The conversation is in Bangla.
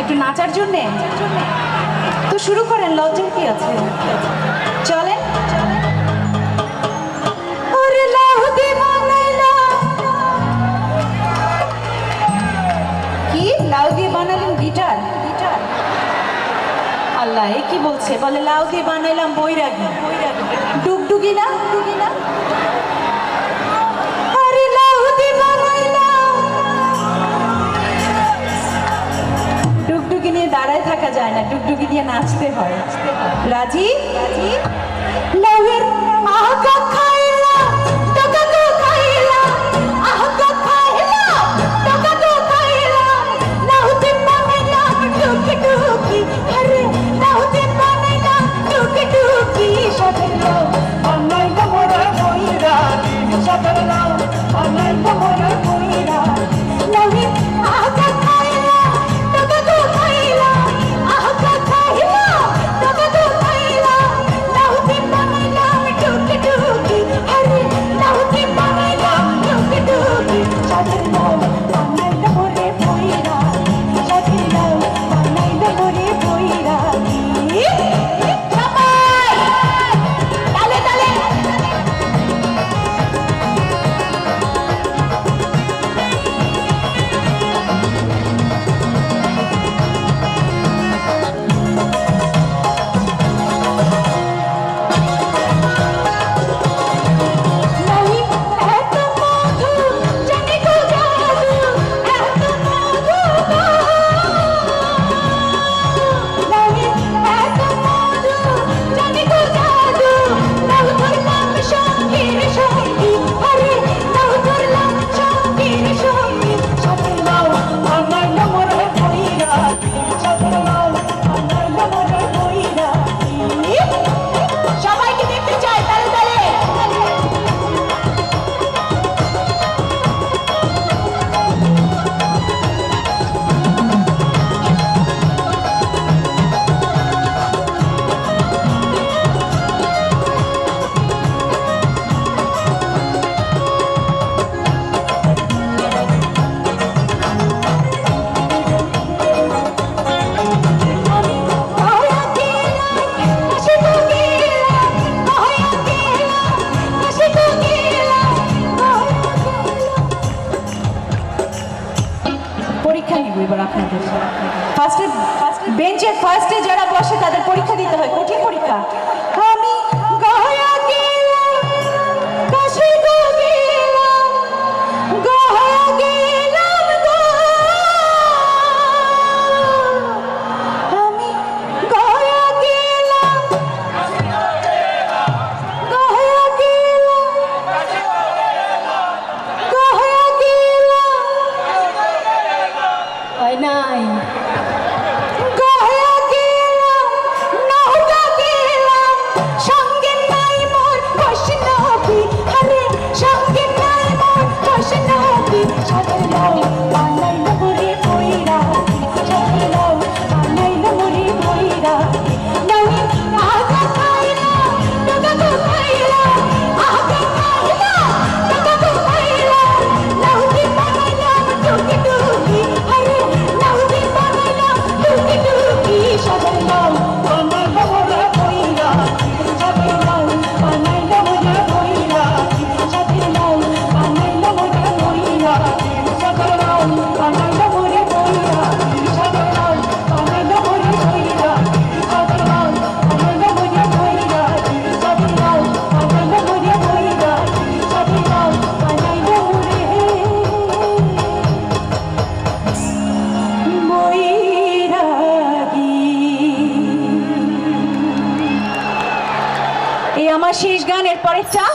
একটু নাচার জন্যে? তো শুরু করেন লজ্জার কি আছে? চলেন। কি লাউ দিয়ে বানালেন গিটার গিটার? আল্লাহ, এ কি বলছে? বলে লাউ দিয়ে বানাইলাম বৈরাগী। ডুগডুগি না ডুগি না? দিয়ে নাচতে হয়। রাজি? রাজি। পরীক্ষা নিব এবার আপনাদের। ফার্স্টে ফার্স্টে বেঞ্চে ফার্স্টে যারা বসে তাদের পরীক্ষা দিতে হয়, কঠিন পরীক্ষা। হ্যাঁ nine, আমার শেষ গান এর চা